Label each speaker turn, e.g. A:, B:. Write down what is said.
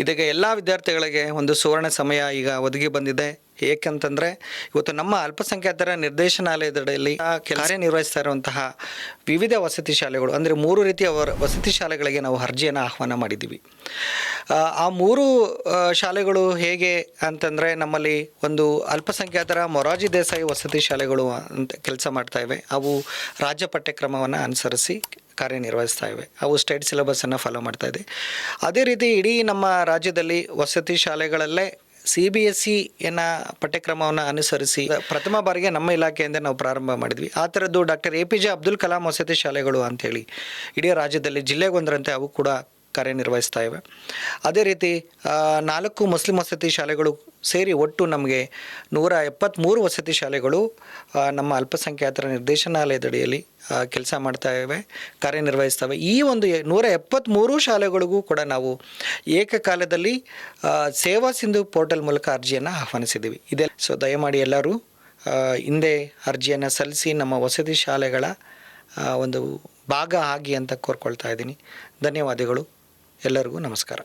A: ಇದಕ್ಕೆ ಎಲ್ಲ ವಿದ್ಯಾರ್ಥಿಗಳಿಗೆ ಒಂದು ಸುವರ್ಣ ಸಮಯ ಈಗ ಒದಗಿ ಬಂದಿದೆ. ಏಕೆಂತಂದರೆ ಇವತ್ತು ನಮ್ಮ ಅಲ್ಪಸಂಖ್ಯಾತರ ನಿರ್ದೇಶನಾಲಯದಡಿಯಲ್ಲಿ ಕಾರ್ಯನಿರ್ವಹಿಸ್ತಾ ಇರುವಂತಹ ವಿವಿಧ ವಸತಿ ಶಾಲೆಗಳು, ಅಂದರೆ ಮೂರು ರೀತಿಯ ವಸತಿ ಶಾಲೆಗಳಿಗೆ ನಾವು ಅರ್ಜಿಯನ್ನು ಆಹ್ವಾನ ಮಾಡಿದ್ದೀವಿ. ಆ ಮೂರು ಶಾಲೆಗಳು ಹೇಗೆ ಅಂತಂದರೆ ನಮ್ಮಲ್ಲಿ ಒಂದು ಅಲ್ಪಸಂಖ್ಯಾತರ ಮೊರಾಜಿ ದೇಸಾಯಿ ವಸತಿ ಶಾಲೆಗಳು ಅಂತ ಕೆಲಸ ಮಾಡ್ತಾ ಇವೆ. ಅವು ರಾಜ್ಯ ಪಠ್ಯಕ್ರಮವನ್ನು ಅನುಸರಿಸಿ ಕಾರ್ಯನಿರ್ವಹಿಸ್ತಾ ಇವೆ. ಅವು ಸ್ಟೇಟ್ ಸಿಲೆಬಸನ್ನು ಫಾಲೋ ಮಾಡ್ತಾ ಇದೆ. ಅದೇ ರೀತಿ ಇಡೀ ನಮ್ಮ ರಾಜ್ಯದಲ್ಲಿ ವಸತಿ ಶಾಲೆಗಳಲ್ಲೇ ಸಿ ಬಿ ಎಸ್ ಸಿಯನ್ನು ಪಠ್ಯಕ್ರಮವನ್ನು ಅನುಸರಿಸಿ, ಪ್ರಥಮ ಬಾರಿಗೆ ನಮ್ಮ ಇಲಾಖೆಯಿಂದ ನಾವು ಪ್ರಾರಂಭ ಮಾಡಿದ್ವಿ. ಆ ಥರದ್ದು doctor A P J Abdul Kalam ವಸತಿ ಶಾಲೆಗಳು ಅಂಥೇಳಿ ಇಡೀ ರಾಜ್ಯದಲ್ಲಿ ಜಿಲ್ಲೆಗೊಂದರಂತೆ ಅವು ಕೂಡ ಕಾರ್ಯನಿರ್ವಹಿಸ್ತಾ ಇವೆ. ಅದೇ ರೀತಿ ನಾಲ್ಕು ಮುಸ್ಲಿಂ ವಸತಿ ಶಾಲೆಗಳು ಸೇರಿ ಒಟ್ಟು ನಮಗೆ ನೂರ ಎಪ್ಪತ್ತ್ಮೂರು ವಸತಿ ಶಾಲೆಗಳು ನಮ್ಮ ಅಲ್ಪಸಂಖ್ಯಾತರ ನಿರ್ದೇಶನಾಲಯದಡಿಯಲ್ಲಿ ಕೆಲಸ ಮಾಡ್ತಾ ಇವೆ ಕಾರ್ಯನಿರ್ವಹಿಸ್ತವೆ ಈ ಒಂದು ನೂರ ಎಪ್ಪತ್ತ್ಮೂರು ಶಾಲೆಗಳಿಗೂ ಕೂಡ ನಾವು ಏಕಕಾಲದಲ್ಲಿ ಸೇವಾ ಸಿಂಧು ಪೋರ್ಟಲ್ ಮೂಲಕ ಅರ್ಜಿಯನ್ನು ಆಹ್ವಾನಿಸಿದ್ದೀವಿ. ಇದೆ ಸೊ ದಯಮಾಡಿ ಎಲ್ಲರೂ ಹಿಂದೆ ಅರ್ಜಿಯನ್ನು ಸಲ್ಲಿಸಿ ನಮ್ಮ ವಸತಿ ಶಾಲೆಗಳ ಒಂದು ಭಾಗ ಆಗಿ ಅಂತ ಕೋರ್ಕೊಳ್ತಾ ಇದ್ದೀನಿ. ಧನ್ಯವಾದಗಳು. ಎಲ್ಲರಿಗೂ ನಮಸ್ಕಾರ.